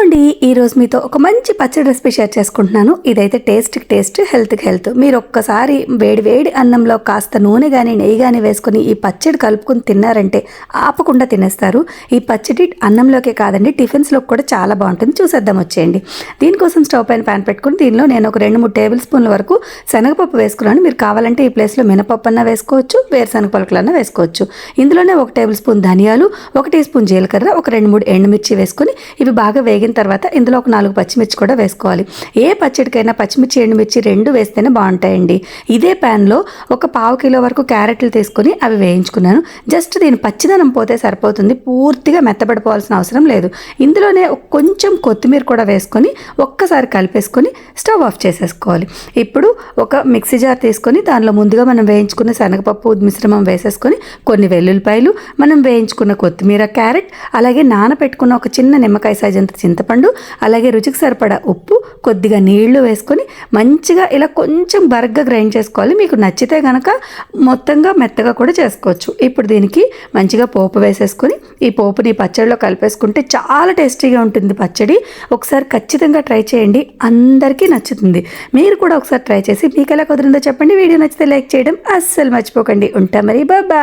అండి ఈరోజు మీతో ఒక మంచి పచ్చడి రెసిపీ షేర్ చేసుకుంటున్నాను. ఇదైతే టేస్ట్కి టేస్ట్ హెల్త్కి హెల్త్. మీరు ఒక్కసారి వేడి వేడి అన్నంలో కాస్త నూనె కానీ నెయ్యి కానీ వేసుకొని ఈ పచ్చడి కలుపుకొని తిన్నారంటే ఆపకుండా తినేస్తారు. ఈ పచ్చడి అన్నంలోకే కాదండి టిఫిన్స్లో కూడా చాలా బాగుంటుంది. చూసేద్దాం వచ్చేయండి. దీనికోసం స్టవ్ పైన ప్యాన్ పెట్టుకుని దీనిలో నేను ఒక రెండు మూడు టేబుల్ స్పూన్ల వరకు శనగపప్పు వేసుకున్నాను. మీరు కావాలంటే ఈ ప్లేస్లో మినపప్పు అన్న వేసుకోవచ్చు వేరుశనగ పలుకులన్నా వేసుకోవచ్చు. ఇందులోనే ఒక టేబుల్ స్పూన్ ధనియాలు ఒక టీ స్పూన్ జీలకర్ర ఒక రెండు మూడు ఎండుమిర్చి వేసుకొని ఇవి బాగా వేగిన తర్వాత ఇందులో ఒక నాలుగు పచ్చిమిర్చి కూడా వేసుకోవాలి. ఏ పచ్చడికైనా పచ్చిమిర్చి ఎండుమిర్చి రెండు వేస్తేనే బాగుంటాయండి. ఇదే ప్యాన్లో ఒక పావు కిలో వరకు క్యారెట్లు తీసుకొని అవి వేయించుకున్నాను. జస్ట్ దీని పచ్చిదనం పోతే సరిపోతుంది. పూర్తిగా మెత్తబడిపోవాల్సిన అవసరం లేదు. ఇందులోనే కొంచెం కొత్తిమీర కూడా వేసుకొని ఒక్కసారి కలిపేసుకొని స్టవ్ ఆఫ్ చేసేసుకోవాలి. ఇప్పుడు ఒక మిక్సీ జార్ తీసుకొని దానిలో ముందుగా మనం వేయించుకున్న శనగపప్పు మిశ్రమం వేసేసుకొని కొన్ని వెల్లుల్లిపాయలు మనం వేయించుకున్న కొత్తిమీర క్యారెట్ అలాగే నానబెట్టుకున్న ఒక చిన్న నిమ్మకాయ సైజ్ అంత చింతపండు అలాగే రుచికి సరిపడా ఉప్పు కొద్దిగా నీళ్ళు వేసుకొని మంచిగా ఇలా కొంచెం బరగ్గా గ్రైండ్ చేసుకోవాలి. మీకు నచ్చితే కనుక మొత్తంగా మెత్తగా కూడా చేసుకోవచ్చు. ఇప్పుడు దీనికి మంచిగా పోపు వేసేసుకొని ఈ పోపుని పచ్చడిలో కలిపేసుకుంటే చాలా టేస్టీగా ఉంటుంది పచ్చడి. ఒకసారి ఖచ్చితంగా ట్రై చేయండి. అందరికీ నచ్చుతుంది. మీరు కూడా ఒకసారి ట్రై చేసి మీకు ఎలా కుదిరిందో చెప్పండి. వీడియో నచ్చితే లైక్ చేయడం అస్సలు మర్చిపోకండి. ఉంటా మరి. బాయ్.